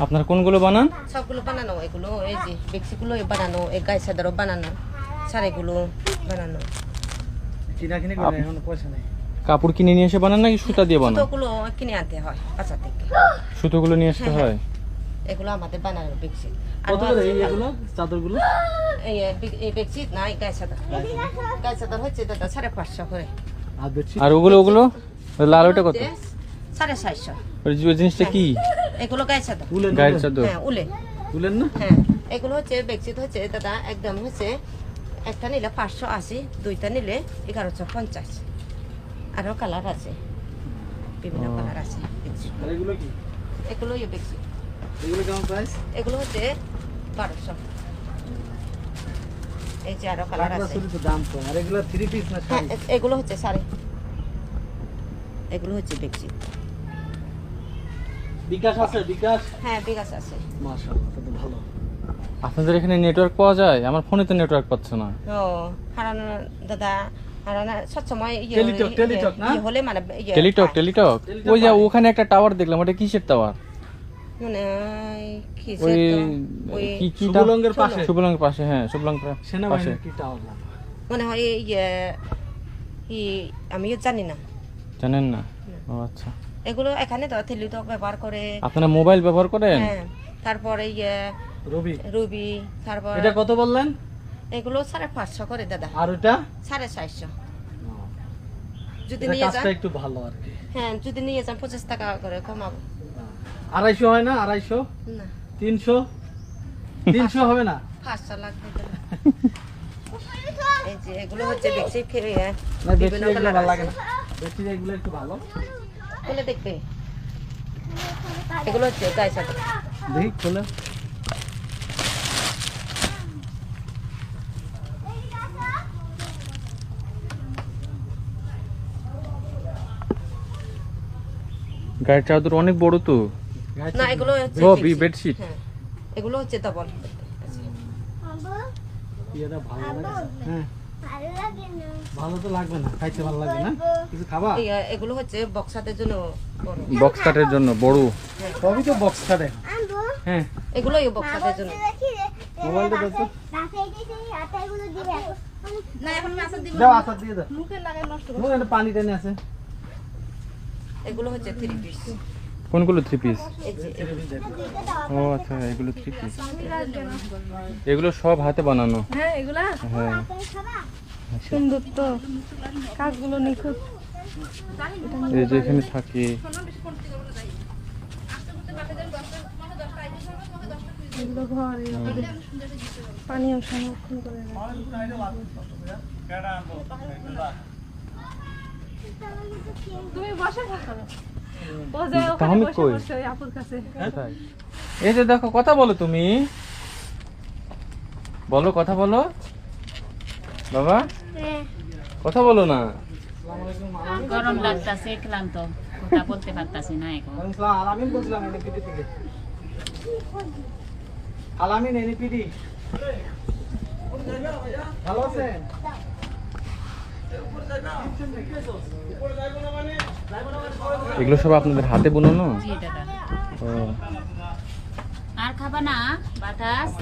আপনার কোনগুলো বানান? সবগুলো বানানো এগুলো এই যে বেক্সিগুলো বানানো এই গায়ে সাদারও বানানো শাড়িগুলো বানানো। কিনা কিনে করে এখন পয়সা নেই। কাপড় কিনে নিয়ে এসে বানান নাকি সুতা দিয়ে বানান? সুতোগুলো কিনে আনতে হয় বাচ্চা থেকে। সুতোগুলো নিয়ে আসতে হ্যাঁ, হয়। এগুলো আমাদের বানানো বেক্সি। কত করে এই এগুলো চাদরগুলো? এই এই বেক্সি না এই গায়ে সাদা গায়ে সাদা হচ্ছে দাদা সাড়ে পাঁচশো করে। আর ওগুলো ওগুলো? লাল ওটা কত? সাড়ে চারশো ওই যে- ওই জিনিসটা কি? এগুলো গায়ে সাদা তুলেন গায়ের চাদর। হ্যাঁ উলে তুলেন না? হ্যাঁ এগুলো হচ্ছে বেডশিট হচ্ছে দাদা একদম হচ্ছে একটা নিলে পাঁচশো আশি দুইটা নিলে এগারোশো পঞ্চাশ। আরও কালার আছে বিভিন্ন কালার আছে। আর এগুলো কি? এগুলো ইয়ে বেডশিট। এগুলো কেমন প্রাইস এগুলো হচ্ছে বারোশো। এই যে আরও কালার আছে। দাম কম। আর এগুলো থ্রি পিস না হ্যাঁ এগুলো হচ্ছে শাড়ি এগুলো হচ্ছে বেডশিট। বিকাশ আছে বিকাশ? হ্যাঁ বিকাশ আছে। মাশাআল্লাহ তো ভালো। আপনাদের এখানে নেটওয়ার্ক পাওয়া যায়? আমার ফোনে তো নেটওয়ার্ক পাচ্ছে না। ও হারানো দাদা টেলিটক, টেলিটক ওই যে ওখানে একটা টাওয়ার দেখলাম ওটা কিসের টাওয়ার মানে শুভলঙ্গের পাশে। শুভলঙ্গের পাশে হ্যাঁ শুভলঙ্গের পাশে। টাওয়ার মনে হয় এই ইয়ে আমিও জানি না। জানেন না। ও আচ্ছা। এগুলো এখানে তো টেলিটক ব্যবহার করে। আপনারা মোবাইল ব্যবহার করেন? হ্যাঁ তারপরে ইয়ে রবি। রুবি তারপর এটা কত বললেন? এগুলো সাড়ে পাঁচশো করে দাদা। আর ওটা? সাড়ে চারশো যদি নিয়ে যান। কাজটা একটু ভালো আর কি। হ্যাঁ যদি নিয়ে যান পঁচিশ টাকা করে কমাবো। আড়াইশো হয় না? আড়াইশো? না। তিনশো? তিনশো হবে না? পাঁচশো লাগবে। এই যে এগুলো হচ্ছে বেশি খেয়ে না বেশি বিভিন্ন কালার লাগে না। বেশি এগুলো একটু ভালো। খুলে দেখবে। এগুলো হচ্ছে গায়ে সাথে দেখি খোলে। গায়ের চাদর অনেক বড় তো। না এগুলো হচ্ছে ও, bedsheet। bedsheet। হ্যাঁ এগুলো হচ্ছে এটা ভালো হ্যাঁ। ভালো তো লাগবে না খাইতে ভালো লাগবে না। কিছু খাবা? এগুলো হচ্ছে বক্সাদের জন্য বক্স কাটের জন্য বড়। সবই তো বক্স খাটে হ্যাঁ। এগুলো বক্সাদের জন্য। মোবাইলটা দাও না এখন মাছের দিব। দাও আসার দিয়ে দাও। মুখে লাগাই নষ্ট মুখ পানি টেনে আছে। এগুলো হচ্ছে থ্রি পিস কোনগুলো থ্রি পিস ও আচ্ছা এগুলো থ্রি পিস এগুলো সব হাতে বানানো? হ্যাঁ এগুলা? হ্যাঁ। সুন্দর তো। কাজগুলো নিখুঁত। এই যে এখানে থাকে। এগুলো ঘর এগুলো পানীয় সংরক্ষণ করে তুমি বসে থাকো। ও যে ওখানে তাহমি বসে কই? পড়ছে ওই আপুর কাছে। কোথায়? এই যে দেখো কথা বলো তুমি। বলো কথা বলো। বাবা? কথা বলো না। গরম লাগতাছে ক্লান্ত। কথা বলতে পারতাছি না এখন। আলামিন বলছিলাম এনপিডি থেকে। আলামিন এনপিডি ভালো আছেন? এগুলো সব আপনাদের হাতে বুনানো? না আর খাবা না বাতাস।